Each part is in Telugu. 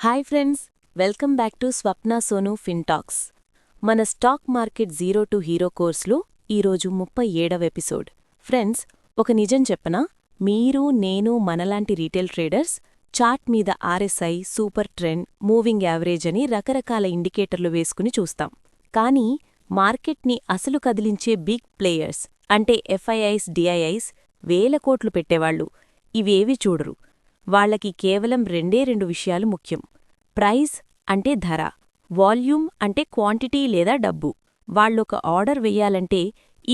Hi friends welcome back to Swapna Sonu Fintalks. మన stock market zero to hero కోర్సులో ఈరోజు ముప్పై ఏడవ ఎపిసోడ్. ఫ్రెండ్స్ ఒక నిజం చెప్పనా? మీరు నేను మనలాంటి రీటైల్ ట్రేడర్స్ చార్ట్ మీద RSI super trend moving average అని రకరకాల ఇండికేటర్లు వేసుకుని చూస్తాం. కానీ మార్కెట్ని అసలు కదిలించే బిగ్ ప్లేయర్స్ అంటే ఎఫ్ఐఐస్ డిఐఐస్ వేల కోట్లు పెట్టేవాళ్ళు. ఇవేవి చూడరు. వాళ్ళకి కేవలం రెండే రెండు విషయాలు ముఖ్యం. ప్రైస్ అంటే ధర వాల్యూమ్ అంటే క్వాంటిటీ లేదా డబ్బు. వాళ్ళొక ఆర్డర్ వెయ్యాలంటే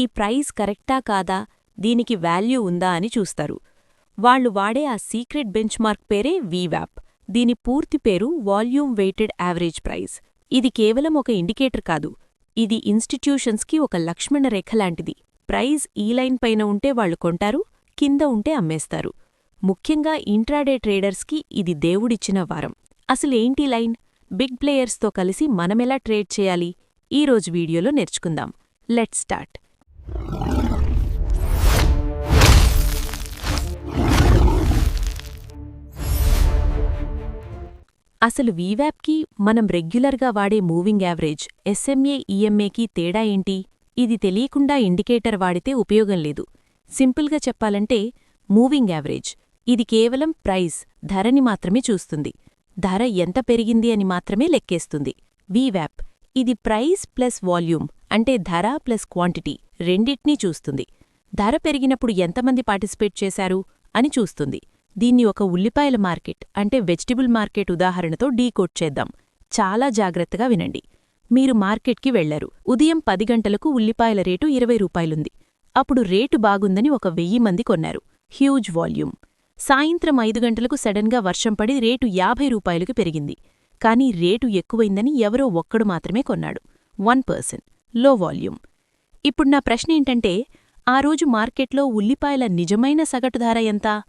ఈ ప్రైస్ కరెక్టా కాదా దీనికి వాల్యూ ఉందా అని చూస్తారు. వాళ్ళు వాడే ఆ సీక్రెట్ బెంచ్మార్క్ పేరే వీవ్యాప్ దీని పూర్తి పేరు వాల్యూమ్ వెయిటెడ్ యావరేజ్ ప్రైస్. ఇది కేవలం ఒక ఇండికేటర్ కాదు ఇది ఇన్స్టిట్యూషన్స్కి ఒక లక్ష్మణ రేఖ లాంటిది. ప్రైజ్ ఈ లైన్ పైన ఉంటే వాళ్ళు కొంటారు కింద ఉంటే అమ్మేస్తారు. ముఖ్యంగా ఇంట్రాడే ట్రేడర్స్కి ఇది దేవుడిచ్చిన వారం. అసలేంటి లైన్? బిగ్ ప్లేయర్స్తో కలిసి మనమెలా ట్రేడ్ చేయాలి? ఈరోజు వీడియోలో నేర్చుకుందాం. Let start. అసలు వీవ్యాప్కి మనం రెగ్యులర్గా వాడే మూవింగ్ యావరేజ్ ఎస్ఎంఏ ఈఎంఏకి తేడా ఏంటి? ఇది తెలియకుండా ఇండికేటర్ వాడితే ఉపయోగం లేదు. సింపుల్గా చెప్పాలంటే మూవింగ్ యావరేజ్. ఇది కేవలం ప్రైస్ ధరని మాత్రమే చూస్తుంది. ధర ఎంత పెరిగింది అని మాత్రమే లెక్కేస్తుంది. వీవ్యాప్ ఇది ప్రైస్ ప్లస్ వాల్యూమ్ అంటే ధర ప్లస్ క్వాంటిటీ రెండిట్నీ చూస్తుంది. ధర పెరిగినప్పుడు ఎంతమంది పార్టిసిపేట్ చేశారు అని చూస్తుంది. దీన్ని ఒక ఉల్లిపాయల మార్కెట్ అంటే వెజిటబుల్ మార్కెట్ ఉదాహరణతో డీకోడ్ చేద్దాం. చాలా జాగ్రత్తగా వినండి. మీరు మార్కెట్కి వెళ్ళరు ఉదయం పది గంటలకు ఉల్లిపాయల రేటు ఇరవై రూపాయలుంది. అప్పుడు రేటు బాగుందని ఒక వెయ్యి మంది కొన్నారు. Huge volume. సాయంత్రం ఐదు గంటలకు సడన్గా వర్షం పడి రేటు యాభై రూపాయలకు పెరిగింది. కానీ రేటు ఎక్కువైందని ఎవరో ఒక్కడు మాత్రమే కొన్నాడు. One person. Low volume. ఇప్పుడు నా ప్రశ్న ఏంటంటే ఆ రోజు మార్కెట్లో ఉల్లిపాయల నిజమైన సగటు ధర ఎంత?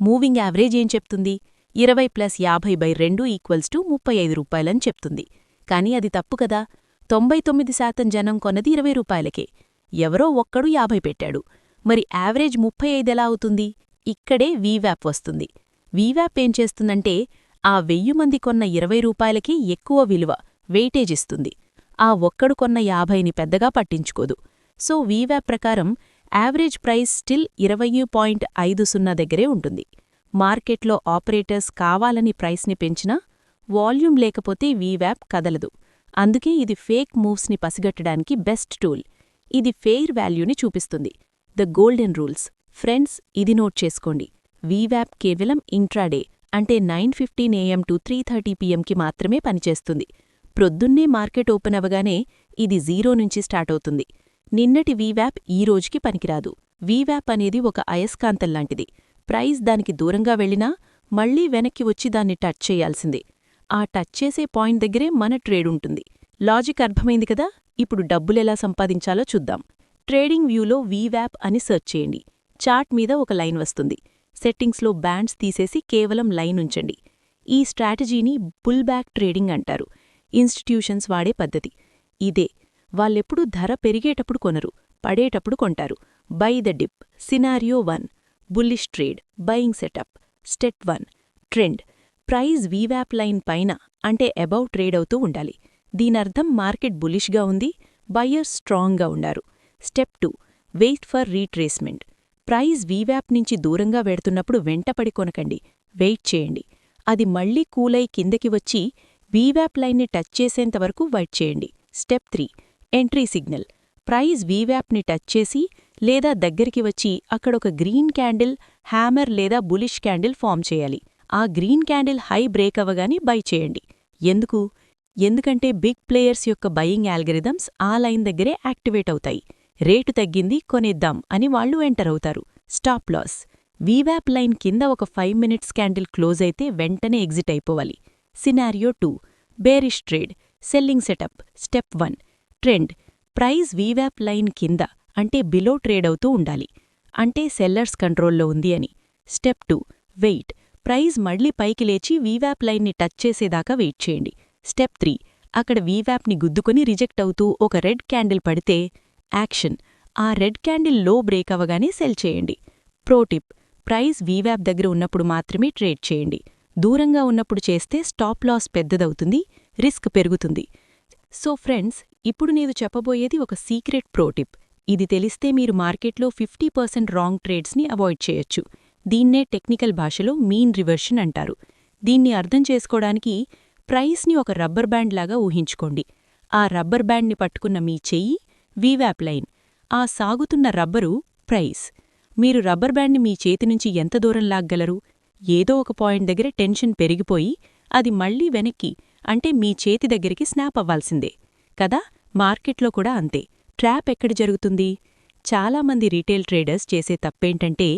మూవింగ్ యావరేజ్ ఏం చెప్తుంది? ఇరవై ప్లస్ యాభై బై రెండు ఈక్వల్స్ టు ముప్పై ఐదు రూపాయలని చెప్తుంది. కానీ అది తప్పు కదా. తొంభై తొమ్మిది శాతం జనం కొన్నది ఇరవై రూపాయలకే. ఎవరో ఒక్కడు యాభై పెట్టాడు. మరి యావరేజ్ ముప్పై ఐదెలా అవుతుంది? ఇక్కడే వీవ్యాప్ వస్తుంది. వీవ్యాప్ ఏం చేస్తుందంటే ఆ వెయ్యి మంది కొన్న ఇరవై రూపాయలకి ఎక్కువ విలువ వెయిటేజ్ ఇస్తుంది. ఆ ఒక్కడు కొన్న యాభైని పెద్దగా పట్టించుకోదు. సో వీవ్యాప్ ప్రకారం యావరేజ్ ప్రైస్ స్టిల్ ఇరవై పాయింట్ ఐదు సున్నా దగ్గరే ఉంటుంది. మార్కెట్లో ఆపరేటర్స్ కావాలని ప్రైస్ని పెంచినా వాల్యూమ్ లేకపోతే వీవ్యాప్ కదలదు. అందుకే ఇది ఫేక్ మూవ్స్ని పసిగట్టడానికి బెస్ట్ టూల్ ఇది ఫెయిర్ వాల్యూని చూపిస్తుంది. ద గోల్డెన్ రూల్స్ ఫ్రెండ్స్ ఇది నోట్ చేసుకోండి. వీవ్యాప్ కేవలం ఇంట్రాడే అంటే nine fifteen AM to three thirty పీఎంకి మాత్రమే పనిచేస్తుంది. ప్రొద్దున్నే మార్కెట్ ఓపెన్ అవగానే ఇది జీరో నుంచి స్టార్ట్ అవుతుంది. నిన్నటి వీవ్యాప్ ఈ రోజుకి పనికిరాదు. వీవ్యాప్ అనేది ఒక అయస్కాంతంలాంటిది ప్రైస్ దానికి దూరంగా వెళ్ళినా మళ్ళీ వెనక్కి వచ్చి దాన్ని టచ్ చేయాల్సిందే. ఆ టచ్ చేసే పాయింట్ దగ్గరే మన ట్రేడ్ ఉంటుంది. లాజిక్ అర్థమైంది కదా? ఇప్పుడు డబ్బులెలా సంపాదించాలో చూద్దాం. ట్రేడింగ్ వ్యూలో వీవ్యాప్ అని సెర్చ్ చేయండి. చార్ట్ మీద ఒక లైన్ వస్తుంది. సెట్టింగ్స్లో బ్యాండ్స్ తీసేసి కేవలం లైన్ ఉంచండి. ఈ స్ట్రాటజీని బుల్ బ్యాక్ ట్రేడింగ్ అంటారు. ఇన్స్టిట్యూషన్స్ వాడే పద్ధతి. ఇదే. వాళ్ళెప్పుడు ధర పెరిగేటప్పుడు కొనరు పడేటప్పుడు కొంటారు. Buy the dip. Scenario one. Bullish trade. Buying setup. Step one. Trend. Price వీవ్యాప్ line పైన అంటే అబౌవ్ ట్రేడ్ అవుతూ ఉండాలి. దీనర్థం మార్కెట్ బులిష్గా ఉంది బయ్యర్స్ స్ట్రాంగ్గా ఉండారు. Step two. Wait for retracement. Price వీవ్యాప్ నుంచి దూరంగా వెడుతున్నప్పుడు వెంటపడి కొనకండి. వెయిట్ చేయండి. అది మళ్ళీ కూలై కిందకి వచ్చి వీవ్యాప్ లైన్ని టచ్ చేసేంతవరకు వెయిట్ చేయండి. Step three. Entry signal. Price వీవ్యాప్ని touch చేసి లేదా దగ్గరికి వచ్చి అక్కడొక గ్రీన్ క్యాండిల్ హ్యామర్ లేదా బులిష్ క్యాండిల్ ఫామ్ చేయాలి. ఆ గ్రీన్ క్యాండిల్ హై బ్రేక్ అవ్వగానే బై చేయండి. ఎందుకు? ఎందుకంటే బిగ్ ప్లేయర్స్ యొక్క బయింగ్ యాల్గరిథమ్స్ ఆ లైన్ దగ్గరే యాక్టివేట్ అవుతాయి. రేటు తగ్గింది కొనేద్దాం అని వాళ్ళు ఎంటర్ అవుతారు. Stop loss. వీవ్యాప్ లైన్ కింద ఒక ఫైవ్ మినిట్స్ క్యాండిల్ క్లోజ్ అయితే వెంటనే ఎగ్జిట్ అయిపోవాలి. Scenario two. Bearish trade. Selling setup. Step one. Trend. Price వీవ్యాప్ line కింద అంటే బిలో ట్రేడ్ అవుతూ ఉండాలి. అంటే సెల్లర్స్ కంట్రోల్లో ఉంది అని. Step two. వెయిట్. ప్రైజ్ మళ్ళీ పైకి లేచి వీవ్యాప్ లైన్ని టచ్ చేసేదాకా వెయిట్ చేయండి. Step three. అక్కడ వీవ్యాప్ని గుద్దుకొని రిజెక్ట్ అవుతూ ఒక రెడ్ క్యాండిల్ పడితే యాక్షన్. ఆ రెడ్ క్యాండిల్లో బ్రేక్ అవగానే సెల్ చేయండి. ప్రోటిప్ ప్రైస్ వీవ్యాప్ దగ్గర ఉన్నప్పుడు మాత్రమే ట్రేడ్ చేయండి. దూరంగా ఉన్నప్పుడు చేస్తే స్టాప్ లాస్ పెద్దదవుతుంది రిస్క్ పెరుగుతుంది. సో ఫ్రెండ్స్ ఇప్పుడు నేను చెప్పబోయేది ఒక సీక్రెట్ ప్రోటిప్ ఇది తెలిస్తే మీరు మార్కెట్లో ఫిఫ్టీ పర్సెంట్ రాంగ్ ట్రేడ్స్ని అవాయిడ్ చేయొచ్చు. దీన్నే టెక్నికల్ భాషలో మీన్ రివర్షన్ అంటారు. దీన్ని అర్థం చేసుకోవడానికి ప్రైస్ని ఒక రబ్బర్ బ్యాండ్ లాగా ఊహించుకోండి. ఆ రబ్బర్ బ్యాండ్ని పట్టుకున్న మీ చెయ్యి వీవ్యాప్ లైన్. ఆ సాగుతున్న రబ్బరు ప్రైస్. మీరు రబ్బర్ బ్యాండ్ని మీ చేతి నుంచి ఎంత దూరం లాగ్గలరు? ఏదో ఒక పాయింట్ దగ్గర టెన్షన్ పెరిగిపోయి అది మళ్ళీ వెనక్కి అంటే మీ చేతి దగ్గరికి స్నాప్ అవ్వాల్సిందే. కదా? మార్కెట్లో కూడా అంతే. ట్రాప్ ఎక్కడ జరుగుతుంది? చాలామంది రీటైల్ ట్రేడర్స్ చేసే తప్పేంటంటే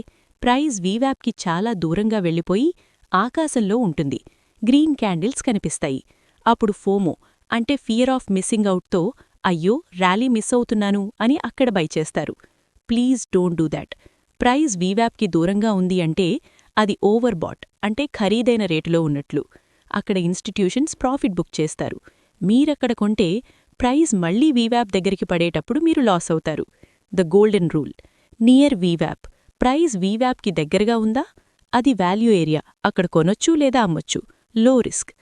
ప్రైజ్ వీవ్యాప్కి చాలా దూరంగా వెళ్ళిపోయి ఆకాశంలో ఉంటుంది. గ్రీన్ క్యాండిల్స్ కనిపిస్తాయి. అప్పుడు ఫోమో అంటే ఫియర్ ఆఫ్ మిస్సింగ్ అవుట్తో అయ్యో ర్యాలీ మిస్ అవుతున్నాను అని అక్కడ బై చేస్తారు. Please don't do that. Price వీవ్యాప్కి దూరంగా ఉంది అంటే అది ఓవర్ బాట్ అంటే ఖరీదైన రేటులో ఉన్నట్లు. అక్కడ ఇన్స్టిట్యూషన్స్ ప్రాఫిట్ బుక్ చేస్తారు. మీరక్కడ కొంటే ప్రైజ్ మళ్ళీ వీవ్యాప్ దగ్గరికి పడేటప్పుడు మీరు లాస్ అవుతారు. The golden rule. నియర్ వీవ్యాప్. ప్రైజ్ వీవ్యాప్కి దగ్గరగా ఉందా? అది వాల్యూ ఏరియా. అక్కడ కొనొచ్చు లేదా అమ్మొచ్చు. Low risk.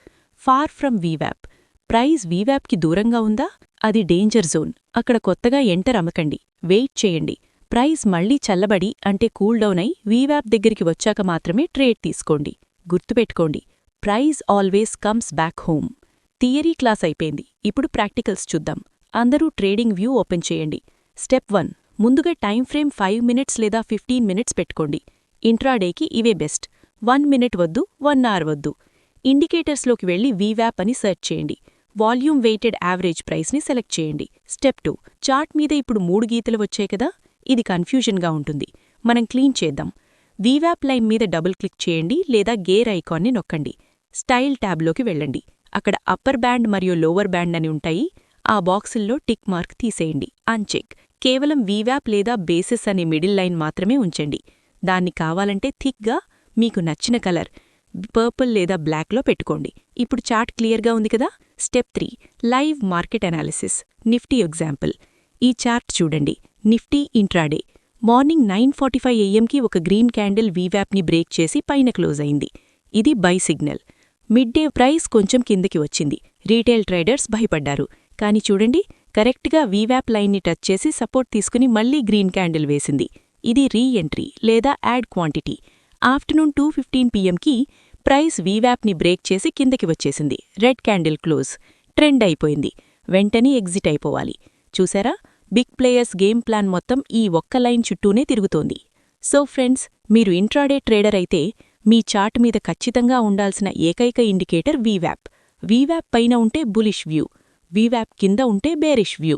ఫార్ ఫ్రమ్ వీవ్యాప్. ప్రైజ్ వీవ్యాప్కి దూరంగా ఉందా? అది డేంజర్ జోన్. అక్కడ కొత్తగా ఎంటర్ అమ్మకండి వెయిట్ చేయండి. ప్రైస్ మళ్ళీ చల్లబడి అంటే కూల్ డౌన్ అయి వీవ్యాప్ దగ్గరికి వచ్చాక మాత్రమే ట్రేడ్ తీసుకోండి. గుర్తుపెట్టుకోండి. Price always comes back home. Theory class అయిపోయింది. ఇప్పుడు ప్రాక్టికల్స్ చూద్దాం. అందరూ ట్రేడింగ్ వ్యూ ఓపెన్ చేయండి. Step one. ముందుగా టైం ఫ్రేమ్ ఫైవ్ మినిట్స్ లేదా ఫిఫ్టీన్ మినిట్స్ పెట్టుకోండి. ఇంట్రాడేకి ఇవే బెస్ట్. వన్ మినిట్ వద్దు వన్ అవర్ వద్దు. ఇండికేటర్స్లోకి వెళ్ళి వీవ్యాప్ అని సెర్చ్ చేయండి. వాల్యూమ్ వెయిటెడ్ యావరేజ్ ప్రైస్ని సెలెక్ట్ చేయండి. Step two. చార్ట్ మీద ఇప్పుడు మూడు గీతలు వచ్చాయి కదా? ఇది కన్ఫ్యూజన్గా ఉంటుంది. మనం క్లీన్ చేద్దాం. వీవ్యాప్ లైన్ మీద డబుల్ క్లిక్ చేయండి లేదా గేర్ ఐకాన్ని నొక్కండి. స్టైల్ ట్యాబ్లోకి వెళ్ళండి. అక్కడ అప్పర్ బ్యాండ్ మరియు లోవర్ బ్యాండ్ అని ఉంటాయి. ఆ బాక్సుల్లో టిక్ మార్క్ తీసేయండి. అన్చెక్. కేవలం వీవ్యాప్ లేదా బేసిస్ అనే మిడిల్ లైన్ మాత్రమే ఉంచండి. దాన్ని కావాలంటే థిక్గా మీకు నచ్చిన కలర్ పర్పుల్ లేదా బ్లాక్లో పెట్టుకోండి. ఇప్పుడు చార్ట్ క్లియర్గా ఉంది కదా? Step three live market analysis Nifty example. ఈ చార్ట్ చూడండి. Nifty intraday. Morning nine forty five ఏఎంకి ఒక గ్రీన్ క్యాండిల్ వీవ్యాప్ని బ్రేక్ చేసి పైన క్లోజ్ అయింది. ఇది buy signal. Mid day price కొంచెం కిందకి వచ్చింది. రీటైల్ ట్రేడర్స్ భయపడ్డారు. కానీ చూడండి కరెక్ట్గా వీవ్యాప్ లైన్ని టచ్ చేసి సపోర్ట్ తీసుకుని మళ్ళీ గ్రీన్ క్యాండిల్ వేసింది. ఇది రీ ఎంట్రీ లేదా add quantity. Afternoon two fifteen పీఎంకి price వీవ్యాప్ని బ్రేక్ చేసి కిందకి వచ్చేసింది. రెడ్ క్యాండిల్ క్లోజ్ ట్రెండ్ అయిపోయింది. వెంటనే ఎగ్జిట్ అయిపోవాలి. చూసారా? బిగ్ ప్లేయర్స్ గేమ్ ప్లాన్ మొత్తం ఈ ఒక్క లైన్ చుట్టూనే తిరుగుతోంది. సో ఫ్రెండ్స్ మీరు ఇంట్రాడే ట్రేడర్ అయితే మీ చార్ట్ మీద ఖచ్చితంగా ఉండాల్సిన ఏకైక ఇండికేటర్ వీవ్యాప్ వీవ్యాప్ పైన ఉంటే బులిష్ వ్యూ వీవ్యాప్ కింద ఉంటే బేరిష్ వ్యూ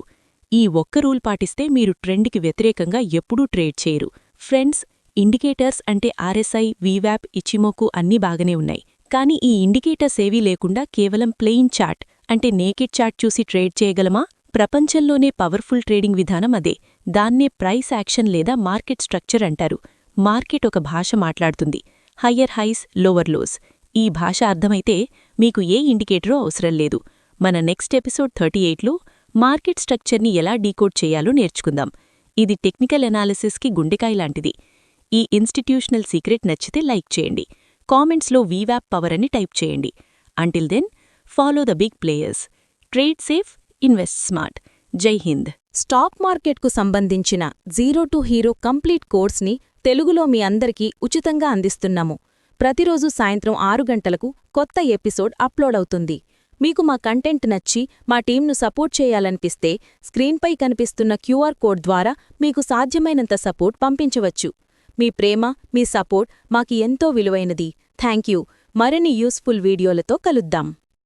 ఈ ఒక్క రూల్ పాటిస్తే మీరు ట్రెండ్కి వ్యతిరేకంగా ఎప్పుడూ ట్రేడ్ చేయరు. ఫ్రెండ్స్ ఇండికేటర్స్ అంటే ఆర్ఎస్ఐ వీవ్యాప్ ఇచిమోకు అన్నీ బాగానే ఉన్నాయి. కానీ ఈ ఇండికేటర్స్ ఏవీ లేకుండా కేవలం ప్లెయిన్ చార్ట్ అంటే నేకెడ్ చార్ట్ చూసి ట్రేడ్ చేయగలమా? ప్రపంచంలోనే పవర్ఫుల్ ట్రేడింగ్ విధానం అదే. దాన్నే ప్రైస్ యాక్షన్ లేదా మార్కెట్ స్ట్రక్చర్ అంటారు. మార్కెట్ ఒక భాష మాట్లాడుతుంది. Higher highs lower lows. ఈ భాష అర్థమైతే మీకు ఏ ఇండికేటరో అవసరం లేదు. మన నెక్స్ట్ ఎపిసోడ్ థర్టీ ఎయిట్లో మార్కెట్ స్ట్రక్చర్ని ఎలా డీకోడ్ చేయాలో నేర్చుకుందాం. ఇది టెక్నికల్ ఎనాలిసిస్కి గుండెకాయ లాంటిది. ఈ ఇన్స్టిట్యూషనల్ సీక్రెట్ నచ్చితే లైక్ చేయండి. కామెంట్స్లో వీవ్యాప్ పవర్ అని టైప్ చేయండి. Until then follow the big players trade safe invest smart జై హింద్ స్టాక్ మార్కెట్కు సంబంధించిన జీరో టు హీరో కంప్లీట్ కోర్స్ని తెలుగులో మీ అందరికీ ఉచితంగా అందిస్తున్నాము ప్రతిరోజు సాయంత్రం ఆరు గంటలకు కొత్త ఎపిసోడ్ అప్లోడ్ అవుతుంది మీకు మా కంటెంట్ నచ్చి మా టీంను సపోర్ట్ చేయాలనిపిస్తే స్క్రీన్పై కనిపిస్తున్న క్యూఆర్ కోడ్ ద్వారా మీకు సాధ్యమైనంత సపోర్ట్ పంపించవచ్చు మీ ప్రేమ మీ సపోర్ట్ మాకు ఎంతో విలువైనది. Thank you. మరిన్ని యూస్ఫుల్ వీడియోలతో కలుద్దాం.